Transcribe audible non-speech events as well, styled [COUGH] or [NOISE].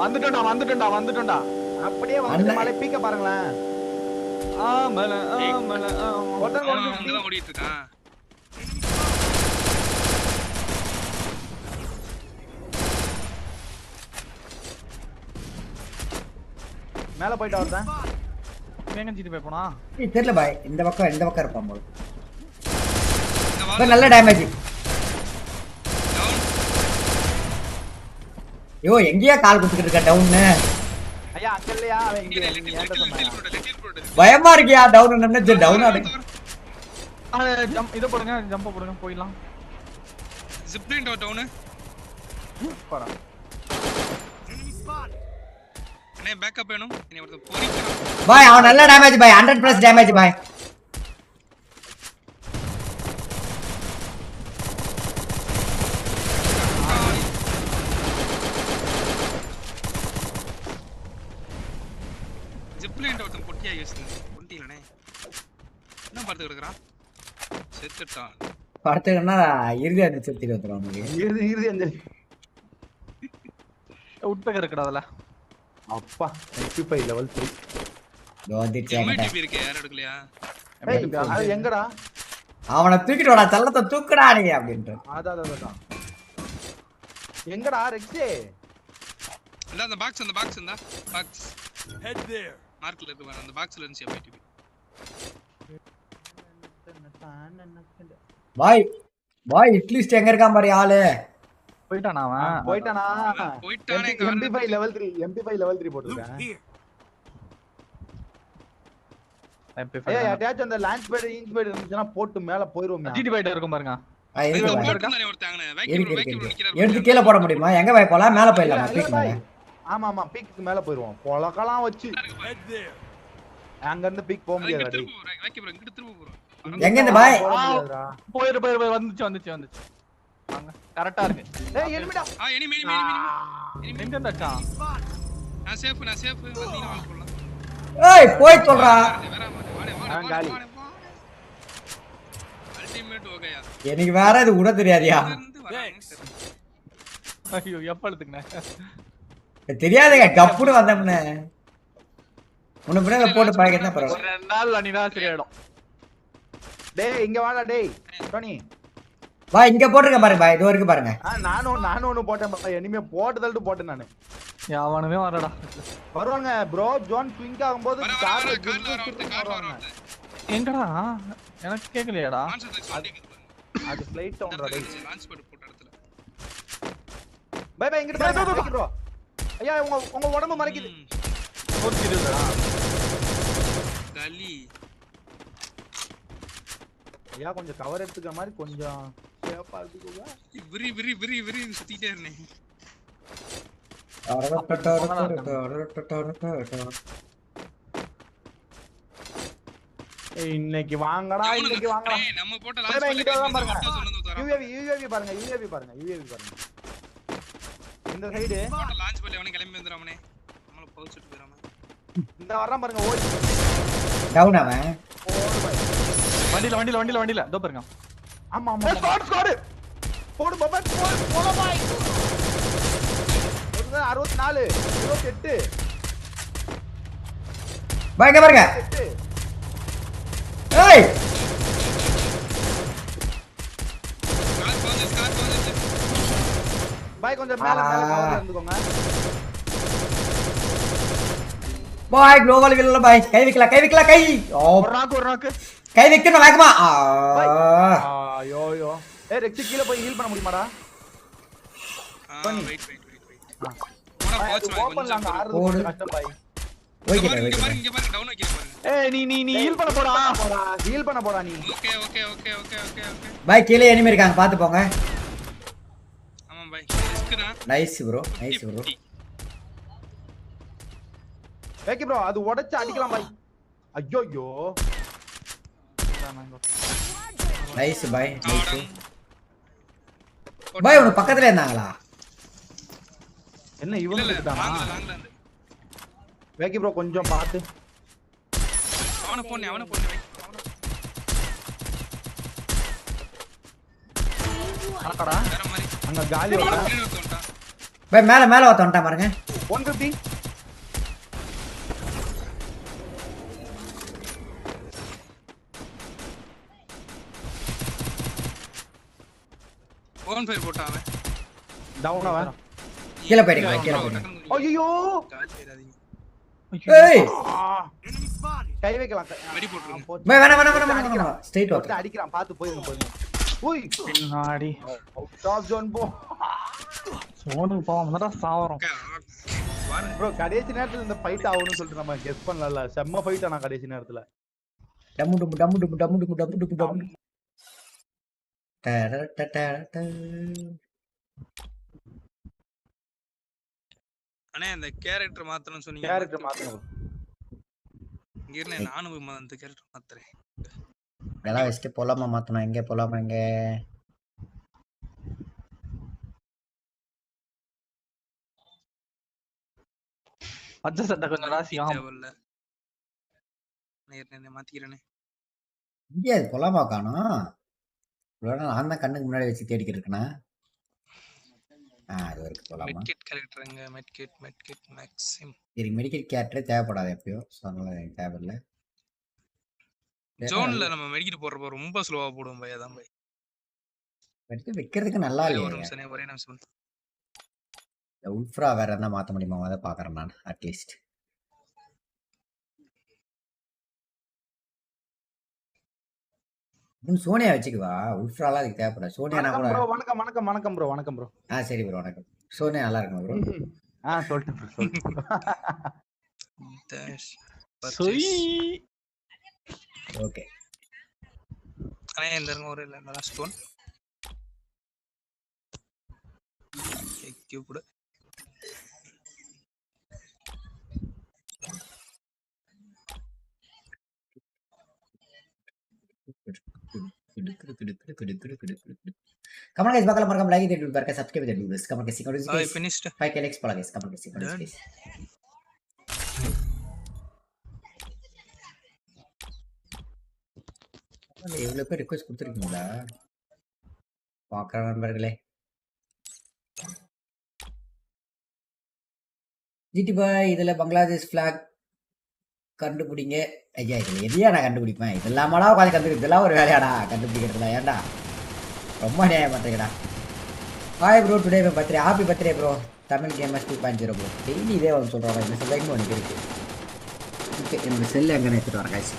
வந்துட்டோம்டா வந்துட்டோம்டா வந்துட்டோம்டா. அப்படியே வந்து. மலை பீக்க பாருங்களேன். ஆமல ஆமல ஆமல. ஒருத்தன் வந்து ஓடிட்டு இருக்கான். மேல போயிட்டு வரேன் வேங்க ஜிடி போய் போனா? ஏய், தெரியல பாய். இந்த பக்கம் இந்த பக்கம் இருப்பான் போல. நல்ல டேமேஜ் ஐயோ எங்கேயா கால் குத்துக்கிட்டு இருக்க டவுன்னு? ஐயா அங்க இல்லையா? அவன் இங்க ஏன்டா போடு. பயமா இருக்கியா டவுன்? நினைச்சு டவுன் ஆடு ஜம்ப் இத போடுங்க ஜம்ப் போடுங்க போயிடலாம். Zip line down, down. போறா அண்ணே, backup வேணும். இனி ஒருத்தன் பொறிக்கிறான். பாய் அவன் நல்ல டேமேஜ் பாய். ஹண்ட்ரட் பிளஸ் டேமேஜ் பாய். ட்ட ஒருத்தன் பொட்டியா யோசிச்சு. பொட்டியிலண்ணே. என்ன பார்த்து கிடக்குறான்? செத்துட்டான். படத்துக்குன்னா இறுதி அந்த சுத்திட்டு வந்துடும் அவனுக்கு இறுதி இறுதி அஞ்சலி உட்பேக் இருக்குடா அதுல அப்பா 95 லெவல் 3 இதோ என்கிட்ட. MITP இருக்கே, யாரும் எடுக்கலையா? ஏய் அது எங்கடா அவனை தூக்கிட்டு வாடா தள்ளத்தை தூக்குடா நீ அப்படின்ட்டு அதான் அதான், எங்கடா ரெக்ஸே இந்தா, அந்த box, அந்த box இந்தா. box. Markல இருக்கு பாரு, அந்த boxல இருந்துச்சு MITP. பாய் பாய் இட்லிஸ்ட் எங்க இருக்கான் பாரு ஆளு. போயிட்டானா அவன்? போயிட்டானா? போயிட்டானே, எங்க எம்பி வரல. Five level three MP five level three போட்டுருக்கேன். ஏய் யார்ட்டையாச்சும் அந்த லான்ச் பேட் இன்ச் பேட் இருந்துச்சுன்னா போட்டு மேல போயிருவோம் ஜிடி போயிட்டு இருக்கும் பாருங்க. எடுத்து கீழே போட முடியுமா? எங்க பாய் போலாம்? மேல போயிடலாமா? இல்ல, மேல ஆமா ஆமா பீக்கு மேல போயிருவோம். பொலக்கலாம் வச்சு. அங்க இருந்து பீக் போக முடியாது. எங்க இந்த பாய்? போயிரு போயிரு வந்துச்சு வந்துச்சு வந்துச்சு. வாங்க. கரெக்டா இருக்கு. ஏய் எனிமிடா ஆ, enemy, enemy, enemy, enemy. எங்க இருந்தாச்சான் நான் safe, நான் safe. வந்தீங்கன்னா வாங்க போலாம். ஏய் போய் சொல்றா. வாடே, காலி. Ultimate ஓகையா. எனக்கு வேற இது விட தெரியாதியா. ஐயோ எப்ப எடுத்துக்கினேன் தெரியாதுங்க டப்புன்னு வந்தோம்னு. முன்ன பின்ன போட்டு பாய்க்கிறதா பரவாயில்ல ரெண்டு நாள் அன்னிதான் சரியாயிடும். டேய் இங்க வாடா டேய் டோனி. பாய் இங்க போட்டிருக்க பாருங்க பாய் இது வரைக்கும் பாருங்க. ஆ நானும் நானும் ஒண்ணு போட்டேன் இனிமே போட்டு தள்ளிட்டு போட்டேன் நானு. எவனுமே வரடா வருவாங்க ப்ரோ ஜோன் ஸ்விங் ஆகும்போது கார்ல கார்ல வருவாங்க. எங்கடா? எனக்கு கேக்கலையாடா. அது ஃளைட் இடத்துல. டேய். பை பை இங்க பாருங்க ப்ரோ ஐயா உங்க உங்க உடம்பு மறைக்குது களி. ஐயா கொஞ்சம் கவர் எடுத்துக்கிற மாதிரி கொஞ்சம் விரி, விரி, விரி, விரி சுத்திட்டே இருந்தேன். ஏய், இன்னைக்கு வாங்கடா இன்னைக்கு வாங்கடா நம்ம போட்ட பை, launch பை, pad இங்கிட்ட ல தான் பாருங்க. யூஏவி யூஏவி பாருங்க யூஏவி பாருங்க யூஏவி பாருங்க இந்த சைடு போட்ட launch pad ல எவனும் கிளம்பி வந்துடாமனே. நம்மள பவுச்சுட்டு போயிடாம. இந்த வர்றான் பாருங்க ஓடி. டவுன் அவன். வண்டியில வண்டியில வண்டியில வண்டியில. இதோ பாருங்க. ஆமா ஆமா. ஸ்குவாட் ஸ்குவாட் போடு பாபா போடு போல பாய் ஒரு 64 28 பாய் இங்க பாருங்க. 8 ஏய்! பாய் கொஞ்சம் மேல மேல ஆ. கவர்ல இருந்துக்கோங்க பாய் குளோபல் இல்ல பாய். கை வைக்கல கை வைக்கல கை. ஓ. ஒரு நாக்கு ஒரு நாக்கு கை வைக்கணும் வேகமா ஆ. ஐயோ ஐயோ ஏய் ரெக்ஸி கீழ போய் ஹீல் பண்ண முடியுமாடா? பண்ணி. வாங்க, ஓபன்ல அங்க கொஞ்சம் ஆறுறது போடு. கொஞ்சம் கஷ்டம் பாய். பாருங்க, இங்க பாருங்க, இங்க பாருங்க, down வைக்கிறேன் பாருங்க. ஏய் நீ நீ நீ ஹீல் பண்ண போடா. போடா. ஹீல் பண்ண போடா நீ. Okay, okay, okay, okay, okay, okay. பாய் கீழே எனிமே இருக்காங்க பாத்து போங்க. ஆமா பாய். Nice bro nice bro 50. வேக்கி ப்ரோ அது உடைச்சு அடிக்கலாம் பாய் ஐயோ ஐயோ நைஸ் பாய் நைஸ். பாய் உனக்கு பக்கத்துல இருந்தாங்களா? என்ன இவங்க அந்த. வேக்கி ப்ரோ கொஞ்சம் பார்த்து. அவனை போன்னு, அவனை போன்னு மாதிரி. அங்க காலி ஒருத்தன் வந்துட்டான். போய் மேல மேல ஒருத்த வந்துட்டான் பாருங்க. ஒன் பிப்டி ஓன் ஃபயர் போட்டான் அவன். டவுன் அவன். கீழே போயிடுங்க கீழே போயிடுங்க. ஐயோ. ஏய். கை வைக்கலாம் வெடி போட்டுருங்க. வேணாம் வேணாம் வேணாம் அடிக்கிறான். வேணாம். ஸ்ட்ரைட் ஒருத்தன் ஓகே அடிக்கிறான் பாத்து போயிருங்க போயிருங்க. உய் பின்னாடி ஆஃப் ஜோன் போ சோனுக்கு போகாம தான் சாவறோம். ப்ரோ கடைசி நேரத்துல இந்த ஃபைட் ஆகும்னு சொல்லிட்டு நம்ம கெஸ் பண்ணல செம்ம ஃபைட் ஆனா கடைசி நேரத்துல டம்மு டும்மு டம்மு டும்மு டம்மு டும்மு டம்மு டும்மு டம்மு. அண்ணே அந்த கேரக்டர் மாத்தணும்னு சொன்னீங்க கேரக்டர் மாத்தணும் இங்க இருந்தே நானும் அந்த கேரக்டர் மாத்துறேன் இதெல்லாம் வச்சுட்டு போலாமா? மாத்தணும். எங்க போலாமா? எங்க? பச்சை சட்டை கொஞ்சம் ராசி ஆமா. தேவையில்ல. நேர்ல மாத்திக்கிறேனே. இங்கே அது போலாமா காணும் இவ்வளோ நான் தான் கண்ணுக்கு முன்னாடி வச்சு தேடிக்கிட்டு இருக்கேனா ஆ அது வரைக்கும் போலாமா? மெட்கிட் கேரக்டருங்க மெட்கிட் மெட்கிட் மேக்ஸிம் சரி மெடிக்கல் கேரக்டரே தேவைப்படாது எப்பயோ ஸோ அதனால எனக்கு தேவையில்லை. ஜோன்ல நம்ம மெடிக்கிட் போடுறப்ப ரொம்ப ஸ்லோவா போடுவோம் பையா தான் பை மெடிக்கல் வைக்கிறதுக்கு நல்லா ஒரே இல்லையா. ஒரு நிமிஷம் ஒரே நிமிஷம். இந்த உல்ஃப்ரா வேற என்ன மாற்ற முடியுமா? அதை பார்க்குறேன் நான் அட்லீஸ்ட் இன்னும் சோனியா வச்சுக்குவா. உல்ஃப்ராலாம் அதுக்கு சோனியானா வணக்கம் கூட ப்ரோ வணக்கம் வணக்கம் வணக்கம் ப்ரோ வணக்கம் ப்ரோ ஆ சரி ப்ரோ வணக்கம். சோனியா நல்லா இருக்கும் ப்ரோ ஆ சொல்லிட்டேன் ப்ரோ சொல்லிட்டேன் [LAUGHS] [LAUGHS] Dash சொய் purchase. ஓகே அண்ணே இந்த இருங்க ஒரு இல்லை last one cubed Kamal guys பார்க்கலாம் மறக்காம லைக் தேடி பாருங்க சப்ஸ்கிரைப் தேடி பாருங்க come on guys I chicken finished five கேலெக்ஸ் போலாம் guys come on guys come on Done. Guys எவ்வளோ பேர் ரிக்வஸ்ட் கொடுத்துருக்கீங்களா? பார்க்குற நண்பர்களே. ஜிடி பாய் இதில் பங்களாதேஷ் ஃப்ளாக் கண்டுபிடிங்க. ஐயா இதில் எதையா நான் கண்டுபிடிப்பேன்? இதெல்லாமடா உட்காந்து கண்டுபிடி இதெல்லாம் ஒரு வேலையாடா கண்டுபிடிக்கிறதுல ஏன்டா? ரொம்ப நியாயம் பண்ணுறீங்கடா hi bro today birthday happy birthday bro Tamil gamers two point zero bro daily இதே வந்து சொல்கிறாங்க இந்த செல்லைன்னு ஒன்று இருக்குது ஓகே செல்லு எங்கே எடுத்துகிட்டு வரேன் காய்ச்சி